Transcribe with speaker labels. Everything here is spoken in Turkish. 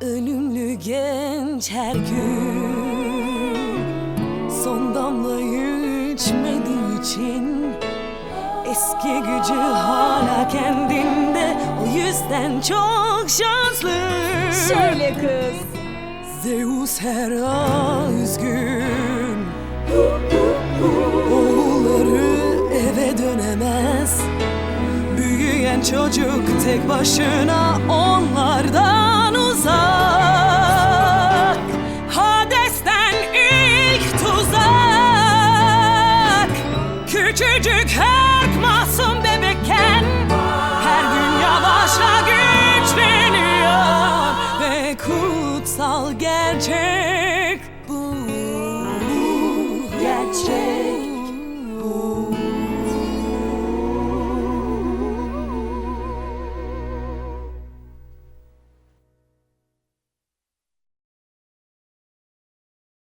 Speaker 1: Ölümlü genç her gün Son damlayı içmediği için Eski gücü hala kendinde O yüzden çok şanslı.
Speaker 2: Şöyle kız.
Speaker 1: Zeus Hera üzgün. Oğulları eve dönemez. Büyüyen çocuk tek başına onlardan Küçücük her masum bebekken Her gün yavaşça güçleniyor Ve kutsal gerçek bu, bu gerçek.